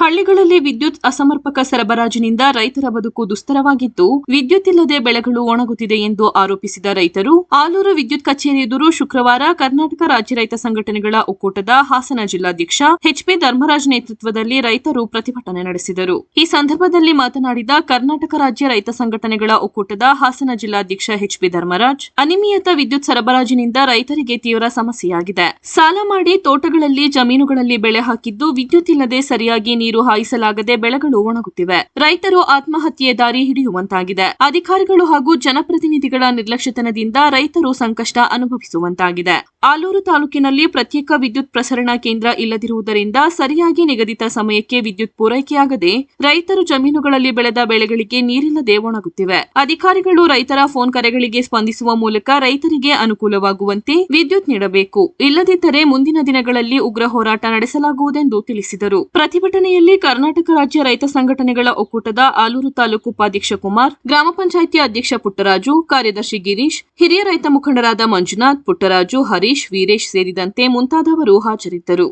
ಹಳ್ಳಿಗಳಲ್ಲಿ ವಿದ್ಯುತ್ ಅಸಮರ್ಪಕ ಸರಬರಾಜಿನಿಂದ ರೈತರ ಬದುಕು ದುಸ್ತರವಾಗಿದ್ದು, ವಿದ್ಯುತ್ ಇಲ್ಲದೆ ಬೆಳೆಗಳು ಒಣಗುತ್ತಿದೆ ಎಂದು ಆರೋಪಿಸಿದ ರೈತರು ಆಲೂರು ವಿದ್ಯುತ್ ಕಚೇರಿ ಎದುರು ಶುಕ್ರವಾರ ಕರ್ನಾಟಕ ರಾಜ್ಯ ರೈತ ಸಂಘಟನೆಗಳ ಒಕ್ಕೂಟದ ಹಾಸನ ಜಿಲ್ಲಾಧ್ಯಕ್ಷ ಎಚ್ಪಿ ಧರ್ಮರಾಜ್ ನೇತೃತ್ವದಲ್ಲಿ ರೈತರು ಪ್ರತಿಭಟನೆ ನಡೆಸಿದರು. ಈ ಸಂದರ್ಭದಲ್ಲಿ ಮಾತನಾಡಿದ ಕರ್ನಾಟಕ ರಾಜ್ಯ ರೈತ ಸಂಘಟನೆಗಳ ಒಕ್ಕೂಟದ ಹಾಸನ ಜಿಲ್ಲಾಧ್ಯಕ್ಷ ಎಚ್ಪಿ ಧರ್ಮರಾಜ್, ಅನಿಮಿಯತ ವಿದ್ಯುತ್ ಸರಬರಾಜಿನಿಂದ ರೈತರಿಗೆ ತೀವ್ರ ಸಮಸ್ಯೆಯಾಗಿದೆ. ಸಾಲ ಮಾಡಿ ತೋಟಗಳಲ್ಲಿ, ಜಮೀನುಗಳಲ್ಲಿ ಬೆಳೆ ಹಾಕಿದ್ದು ವಿದ್ಯುತ್ ಇಲ್ಲದೆ ಸರಿಯಾಗಿ ನೀರು ಹಾಯಿಸಲಾಗದೆ ಬೆಳೆಗಳು ಒಣಗುತ್ತಿವೆ. ರೈತರು ಆತ್ಮಹತ್ಯೆ ದಾರಿ ಹಿಡಿಯುವಂತಾಗಿದೆ. ಅಧಿಕಾರಿಗಳು ಹಾಗೂ ಜನಪ್ರತಿನಿಧಿಗಳ ನಿರ್ಲಕ್ಷ್ಯತನದಿಂದ ರೈತರು ಸಂಕಷ್ಟ ಅನುಭವಿಸುವಂತಾಗಿದೆ. ಆಲೂರು ತಾಲೂಕಿನಲ್ಲಿ ಪ್ರತ್ಯೇಕ ವಿದ್ಯುತ್ ಪ್ರಸರಣ ಕೇಂದ್ರ ಇಲ್ಲದಿರುವುದರಿಂದ ಸರಿಯಾಗಿ ನಿಗದಿತ ಸಮಯಕ್ಕೆ ವಿದ್ಯುತ್ ಪೂರೈಕೆಯಾಗದೆ ರೈತರು ಜಮೀನುಗಳಲ್ಲಿ ಬೆಳೆದ ಬೆಳೆಗಳಿಗೆ ನೀರಿಲ್ಲದೆ ಒಣಗುತ್ತಿವೆ. ಅಧಿಕಾರಿಗಳು ರೈತರ ಫೋನ್ ಕರೆಗಳಿಗೆ ಸ್ಪಂದಿಸುವ ಮೂಲಕ ರೈತರಿಗೆ ಅನುಕೂಲವಾಗುವಂತೆ ವಿದ್ಯುತ್ ನೀಡಬೇಕು. ಇಲ್ಲದಿದ್ದರೆ ಮುಂದಿನ ದಿನಗಳಲ್ಲಿ ಉಗ್ರ ಹೋರಾಟ ನಡೆಸಲಾಗುವುದೆಂದು ತಿಳಿಸಿದರು. ಪ್ರತಿಭಟನೆಯಲ್ಲಿ ಕರ್ನಾಟಕ ರಾಜ್ಯ ರೈತ ಸಂಘಟನೆಗಳ ಒಕ್ಕೂಟದ ಆಲೂರು ತಾಲೂಕು ಉಪಾಧ್ಯಕ್ಷ ಕುಮಾರ್ ಗ್ರಾಮ ಪಂಚಾಯಿತಿ ಅಧ್ಯಕ್ಷ ಪುಟ್ಟರಾಜು ಕಾರ್ಯದರ್ಶಿ ಗಿರೀಶ್ ಹಿರಿಯ ರೈತ ಮುಖಂಡರಾದ ಮಂಜುನಾಥ್ ಪುಟ್ಟರಾಜು ಹರೀಶ್ ವೀರೇಶ್ ಸೇರಿದಂತೆ ಮುಂತಾದವರು ಹಾಜರಿದ್ದರು.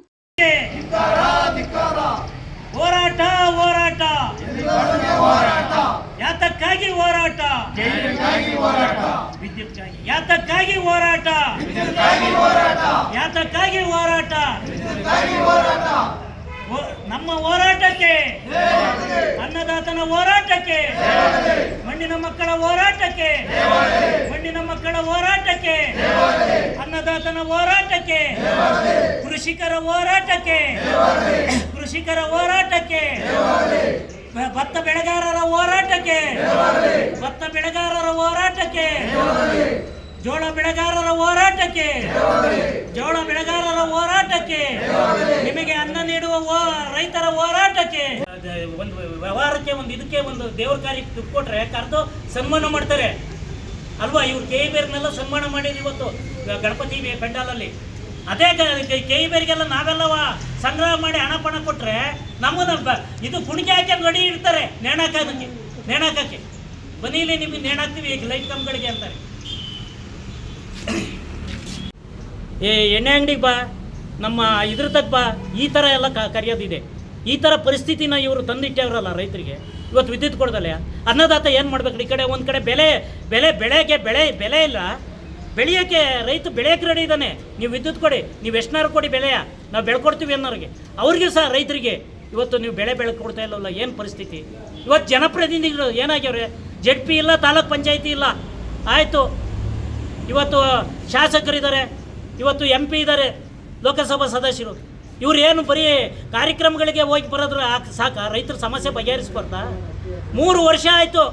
ಹೋರಾಟ ಹೋರಾಟ. ಯಾತಕ್ಕಾಗಿ ಹೋರಾಟ? ಯಾತಕ್ಕಾಗಿ ಹೋರಾಟ? ಯಾತಕ್ಕಾಗಿ ಹೋರಾಟ? ಹೋ- ನಮ್ಮ ಹೋರಾಟಕ್ಕೆ. ಅನ್ನದಾತನ ಹೋರಾಟಕ್ಕೆ. ಮಣ್ಣಿನ ಮಕ್ಕಳ ಹೋರಾಟಕ್ಕೆ. ಮಣ್ಣಿನ ಮಕ್ಕಳ ಹೋರಾಟಕ್ಕೆ. ಅನ್ನದಾತನ ಹೋರಾಟಕ್ಕೆ. ಕೃಷಿಕರ ಹೋರಾಟಕ್ಕೆ. ಕೃಷಿಕರ ಹೋರಾಟಕ್ಕೆ. ಭತ್ತ ಬೆಳೆಗಾರರ ಹೋರಾಟಕ್ಕೆ. ಭತ್ತ ಬೆಳೆಗಾರರ ಹೋರಾಟಕ್ಕೆ. ಜೋಳ ಬೆಳೆಗಾರರ ಹೋರಾಟಕ್ಕೆ. ಜೋಳ ಬೆಳೆಗಾರರ ಹೋರಾಟಕ್ಕೆ. ನಿಮಗೆ ಅನ್ನ ನೀಡುವ ರೈತರ ಹೋರಾಟಕ್ಕೆ. ಒಂದು ವ್ಯವಹಾರಕ್ಕೆ ಒಂದು ಇದಕ್ಕೆ ಒಂದು ದೇವ್ರ ಕಾರ್ಯಕ್ಕೆ ದುಡ್ಡು ಕೊಟ್ರೆ ಕರೆದು ಸನ್ಮಾನ ಮಾಡ್ತಾರೆ. ಅಲ್ವಾ? ಇವ್ರು ಕೆ ಇ ಬೇರ್ನೆಲ್ಲ ಸನ್ಮಾನ ಮಾಡಿದ್ರು ಇವತ್ತು ಗಣಪತಿ ಪೆಂಡಾಲಲ್ಲಿ. ಅದೇ ಕೆ ಇ ಬೇರಿಗೆಲ್ಲ ನಾವೆಲ್ಲವ ಸಂಗ್ರಹ ಮಾಡಿ ಹಣ ಪಣ ಕೊಟ್ರೆ ನಮ್ಮನ್ನ ಇದು ಕುಣಿಕೆ ಹಾಕಿ ಗಡಿ ಇಡ್ತಾರೆ ನೇಣಾಕೋದಕ್ಕೆ ನೇಣಾಕಕ್ಕೆ. ಬನ್ನಿ ಇಲ್ಲಿ ನಿಮಗೆ ನೇಣಾಕ್ತೀವಿ ಈಗ ಲೈಟ್ ಕಂಬಗಳಿಗೆ ಅಂತಾರೆ. ಏ, ಎಣ್ಣೆ ಅಂಗಡಿಗೆ ಬಾ. ನಮ್ಮ ಇದ್ರ ತಕ್ಕ ಬಾ. ಈ ಥರ ಎಲ್ಲ ಕರೆಯೋದಿದೆ. ಈ ಥರ ಪರಿಸ್ಥಿತಿನ ಇವರು ತಂದಿಟ್ಟವ್ರಲ್ಲ ರೈತರಿಗೆ. ಇವತ್ತು ವಿದ್ಯುತ್ ಕೊಡ್ದಲ್ಲ? ಅನ್ನದಾತ ಏನು ಮಾಡ್ಬೇಕು? ಈ ಕಡೆ ಒಂದು ಕಡೆ ಬೆಲೆ ಬೆಲೆ ಬೆಳೆಗೆ ಬೆಳೆ, ಬೆಲೆ ಇಲ್ಲ. ಬೆಳೆಯೋಕ್ಕೆ ರೈತ ಬೆಳೆಯೋಕೆ ರೆಡಿ ಇದ್ದಾನೆ ನೀವು ವಿದ್ಯುತ್ ಕೊಡಿ. ನೀವು ಎಷ್ಟನಾರು ಕೊಡಿ ಬೆಲೆಯ? ನಾವು ಬೆಳ್ಕೊಡ್ತೀವಿ ಅನ್ನೋರಿಗೆ. ಅವ್ರಿಗೆ ಸಹ ರೈತರಿಗೆ ಇವತ್ತು ನೀವು ಬೆಳೆ ಬೆಳ್ಕೊಡ್ತಾ ಇಲ್ಲವಲ್ಲ, ಏನು ಪರಿಸ್ಥಿತಿ? ಇವತ್ತು ಜನಪ್ರತಿನಿಧಿಗಳು ಏನಾಗ್ಯವ್ರೆ? ಜೆಡ್ ಪಿ ಇಲ್ಲ, ತಾಲೂಕ್ ಪಂಚಾಯತಿ ಇಲ್ಲ. ಆಯಿತು. ಇವತ್ತು ಶಾಸಕರಿದ್ದಾರೆ, ಇವತ್ತು ಎಂ ಪಿ ಇದ್ದಾರೆ, ಲೋಕಸಭಾ ಸದಸ್ಯರು. ಇವ್ರು ಏನು ಬರೀ ಕಾರ್ಯಕ್ರಮಗಳಿಗೆ ಹೋಗಿ ಬರೋದ್ರ ಸಾಕ, ರೈತರ ಸಮಸ್ಯೆ ಬಗೆಹರಿಸ್ಬಾರ್ದಾ? ಮೂರು ವರ್ಷ ಆಯಿತು,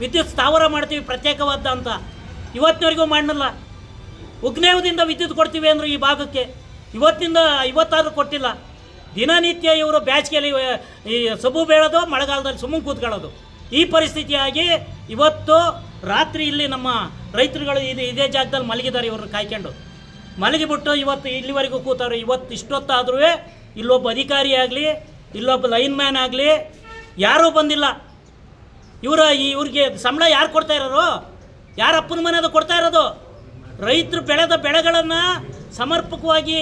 ವಿದ್ಯುತ್ ಸ್ಥಾವರ ಮಾಡ್ತೀವಿ ಪ್ರತ್ಯೇಕವಾದ ಅಂತ. ಇವತ್ತಿನವರೆಗೂ ಮಾಡಲ್ಲ ಉಗ್ನೇವದಿಂದ ವಿದ್ಯುತ್ ಕೊಡ್ತೀವಿ ಅಂದರು ಈ ಭಾಗಕ್ಕೆ. ಇವತ್ತಿಂದ ಇವತ್ತಾದರೂ ಕೊಟ್ಟಿಲ್ಲ. ದಿನನಿತ್ಯ ಇವರು ಬ್ಯಾಚ್ಗೆಯಲ್ಲಿ ಈ ಸೊಬು ಬೀಳೋದು, ಮಳೆಗಾಲದಲ್ಲಿ ಸುಮ್ಮನೆ ಕೂತ್ಕೊಳ್ಳೋದು. ಈ ಪರಿಸ್ಥಿತಿಯಾಗಿ ಇವತ್ತು ರಾತ್ರಿ ಇಲ್ಲಿ ನಮ್ಮ ರೈತರುಗಳು ಇದು ಇದೇ ಜಾಗದಲ್ಲಿ ಮಲಗಿದ್ದಾರೆ ಇವ್ರನ್ನ ಕಾಯ್ಕೊಂಡು. ಮಲಗಿಬಿಟ್ಟು ಇವತ್ತು ಇಲ್ಲಿವರೆಗೂ ಕೂತವ್ರೆ, ಇವತ್ತು ಇಷ್ಟೊತ್ತಾದ್ರೂ ಇಲ್ಲೊಬ್ಬ ಅಧಿಕಾರಿ ಆಗಲಿ, ಇಲ್ಲೊಬ್ಬ ಲೈನ್ ಮ್ಯಾನ್ ಆಗಲಿ, ಯಾರೂ ಬಂದಿಲ್ಲ. ಇವರ ಇವ್ರಿಗೆ ಸಂಬಳ ಯಾರು ಕೊಡ್ತಾ ಇರೋರು? ಯಾರ ಅಪ್ಪನ ಮನೆಯದು ಕೊಡ್ತಾ ಇರೋದು? ರೈತರು ಬೆಳೆದ ಬೆಳೆಗಳನ್ನು ಸಮರ್ಪಕವಾಗಿ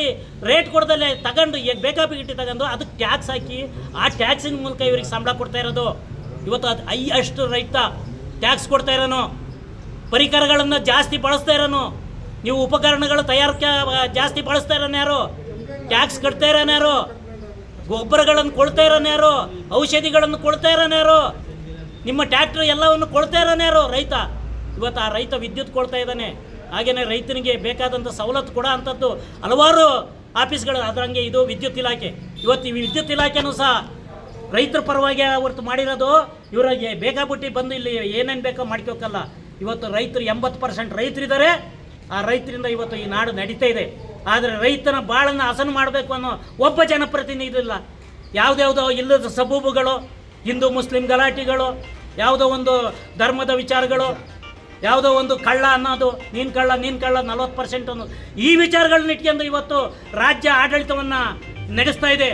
ರೇಟ್ ಕೊಡ್ದಲ್ಲೇ ತಗೊಂಡು, ಈಗ ಬೇಕಾಬಿಗಿಟ್ಟು ತಗೊಂಡು ಅದಕ್ಕೆ ಟ್ಯಾಕ್ಸ್ ಹಾಕಿ, ಆ ಟ್ಯಾಕ್ಸಿನ ಮೂಲಕ ಇವ್ರಿಗೆ ಸಂಬಳ ಕೊಡ್ತಾ ಇರೋದು. ಇವತ್ತು ಅದು ಐ ಅಷ್ಟು ರೈತ ಟ್ಯಾಕ್ಸ್ ಕೊಡ್ತಾ ಇರೋನು. ಪರಿಕರಗಳನ್ನು ಜಾಸ್ತಿ ಬಳಸ್ತಾ ಇರೋನು. ನೀವು ಉಪಕರಣಗಳು ತಯಾರಿಕೆ ಜಾಸ್ತಿ ಬಳಸ್ತಾ ಇರೋನು ಯಾರು? ಟ್ಯಾಕ್ಸ್ ಕಟ್ತಾ ಇರೋನು ಯಾರು? ಗೊಬ್ಬರಗಳನ್ನು ಕೊಡ್ತಾ ಇರೋನು ಯಾರು? ಔಷಧಿಗಳನ್ನು ಕೊಡ್ತಾ ಇರೋನು ಯಾರು? ನಿಮ್ಮ ಟ್ಯಾಕ್ಟ್ರ್ ಎಲ್ಲವನ್ನು ಕೊಡ್ತಾ ಇರೋನು ಯಾರು? ರೈತ. ಇವತ್ತು ಆ ರೈತ ವಿದ್ಯುತ್ ಕೊಡ್ತಾ ಇದ್ದಾನೆ. ಹಾಗೆಯೇ ರೈತನಿಗೆ ಬೇಕಾದಂಥ ಸವಲತ್ತು ಕೊಡೋ ಅಂಥದ್ದು ಹಲವಾರು ಆಫೀಸ್ಗಳು ಅದರಂಗೆ ಇದು ವಿದ್ಯುತ್ ಇಲಾಖೆ. ಇವತ್ತು ಈ ವಿದ್ಯುತ್ ಇಲಾಖೆನೂ ಸಹ ರೈತರ ಪರವಾಗಿ ಹೊರತು ಮಾಡಿರೋದು ಇವರಿಗೆ ಬೇಕಾಬಿಟ್ಟು ಬಂದು ಇಲ್ಲಿ ಏನೇನು ಬೇಕೋ ಮಾಡ್ಕೋಕ್ಕಲ್ಲ ಇವತ್ತು ರೈತರು ಎಂಬತ್ತು ಪರ್ಸೆಂಟ್ ರೈತರಿದ್ದಾರೆ. ಆ ರೈತರಿಂದ ಇವತ್ತು ಈ ನಾಡು ನಡೀತಾ ಇದೆ. ಆದರೆ ರೈತನ ಬಾಳನ್ನು ಹಸನು ಮಾಡಬೇಕು ಅನ್ನೋ ಒಬ್ಬ ಜನಪ್ರತಿನಿಧಿ ಇಲ್ಲ ಯಾವುದ್ಯಾವುದೋ ಇಲ್ಲದ ಸಬೂಬುಗಳು, ಹಿಂದೂ ಮುಸ್ಲಿಂ ಗಲಾಟೆಗಳು, ಯಾವುದೋ ಒಂದು ಧರ್ಮದ ವಿಚಾರಗಳು, ಯಾವುದೋ ಒಂದು ಕಳ್ಳ ಅನ್ನೋದು, ನೀನು ಕಳ್ಳ ನೀನು ಕಳ್ಳ, ನಲ್ವತ್ತು ಪರ್ಸೆಂಟ್ ಅನ್ನೋದು ಈ ವಿಚಾರಗಳನ್ನ ಇಟ್ಕೊಂಡು ಇವತ್ತು ರಾಜ್ಯ ಆಡಳಿತವನ್ನು ನಡೆಸ್ತಾ ಇದೆ.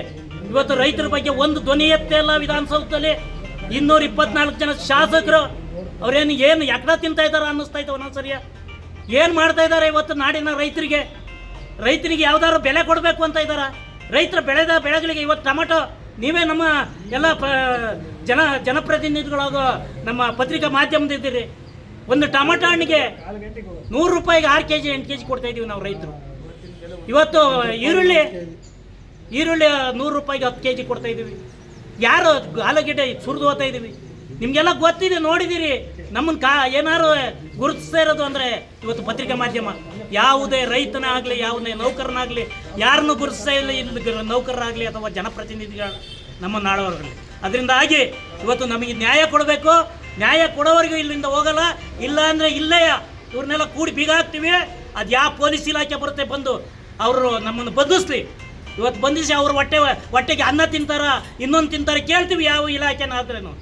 ಇವತ್ತು ರೈತರ ಬಗ್ಗೆ ಒಂದು ಧ್ವನಿ ಎತ್ತೇ ಇಲ್ಲ ವಿಧಾನಸೌಧದಲ್ಲಿ. ಇನ್ನೂರ ಇಪ್ಪತ್ನಾಲ್ಕು ಜನ ಶಾಸಕರು ಅವ್ರೇನು ಏನು ಯಾಕಡ ತಿಂತಾ ಇದ್ದಾರೆ ಅನ್ನಿಸ್ತಾ ಇತ್ತು ಒಂದೊಂದ್ಸರಿಯ ಏನು ಮಾಡ್ತಾ ಇದ್ದಾರೆ ಇವತ್ತು ನಾಡಿನ ರೈತರಿಗೆ? ರೈತರಿಗೆ ಯಾವ್ದಾದ್ರು ಬೆಲೆ ಕೊಡಬೇಕು ಅಂತ ಇದ್ದಾರ? ರೈತರ ಬೆಳೆದ ಬೆಳೆಗಳಿಗೆ ಇವತ್ತು ಟೊಮೆಟೊ, ನೀವೇ ನಮ್ಮ ಎಲ್ಲ ಜನ ಜನಪ್ರತಿನಿಧಿಗಳಾಗೋ ನಮ್ಮ ಪತ್ರಿಕಾ ಮಾಧ್ಯಮದಿದ್ದೀರಿ ಒಂದು ಟೊಮೆಟೊ ಹಣ್ಣಿಗೆ ನೂರು ರೂಪಾಯಿಗೆ ಆರು ಕೆ ಜಿ ಎಂಟು ಕೆ ಜಿ ಕೊಡ್ತಾ ಇದೀವಿ ನಾವು ರೈತರು. ಇವತ್ತು ಈರುಳ್ಳಿ ಈರುಳ್ಳಿ ನೂರು ರೂಪಾಯಿಗೆ ಹತ್ತು ಕೆ ಜಿ ಕೊಡ್ತಾ ಇದ್ದೀವಿ. ಯಾರು ಆಲೂಗೆಡ್ಡೆ ಸುರಿದು ಹೋಗ್ತಾ ಇದ್ದೀವಿ. ನಿಮಗೆಲ್ಲ ಗೊತ್ತಿದೆ ನೋಡಿದ್ದೀರಿ ನಮ್ಮನ್ನು ಕಾ, ಏನಾರು ಗುರುತಿಸ್ತಾ ಇರೋದು ಅಂದರೆ ಇವತ್ತು ಪತ್ರಿಕಾ ಮಾಧ್ಯಮ. ಯಾವುದೇ ರೈತನ ಆಗಲಿ ಯಾವುದೇ ನೌಕರನಾಗಲಿ, ಯಾರನ್ನು ಗುರುತಿಸ್ತಾ ಇಲ್ಲ, ಇಲ್ಲಿ ನೌಕರರಾಗಲಿ ಅಥವಾ ಜನಪ್ರತಿನಿಧಿಗಳು, ನಮ್ಮ ನಾಡವರಲ್ಲಿ ಅದರಿಂದಾಗಿ ಇವತ್ತು ನಮಗೆ ನ್ಯಾಯ ಕೊಡಬೇಕು. ನ್ಯಾಯ ಕೊಡೋವರೆಗೂ ಇಲ್ಲಿಂದ ಹೋಗಲ್ಲ. ಇಲ್ಲ ಅಂದರೆ ಇಲ್ಲೇ ಇವ್ರನ್ನೆಲ್ಲ ಕೂಡಿ ಬೀಗ ಹಾಕ್ತೀವಿ. ಅದು ಯಾವ ಪೊಲೀಸ್ ಇಲಾಖೆ ಬರುತ್ತೆ ಬಂದು ಅವರು ನಮ್ಮನ್ನು ಬಂಧಿಸ್ಲಿ. ಇವತ್ತು ಬಂಧಿಸಿ ಅವ್ರ ಹೊಟ್ಟೆ, ಹೊಟ್ಟೆಗೆ ಅನ್ನ ತಿಂತಾರ, ಇನ್ನೊಂದು ತಿಂತಾರ ಕೇಳ್ತೀವಿ ಯಾವ ಇಲಾಖೆನ ಆದ್ರೇನು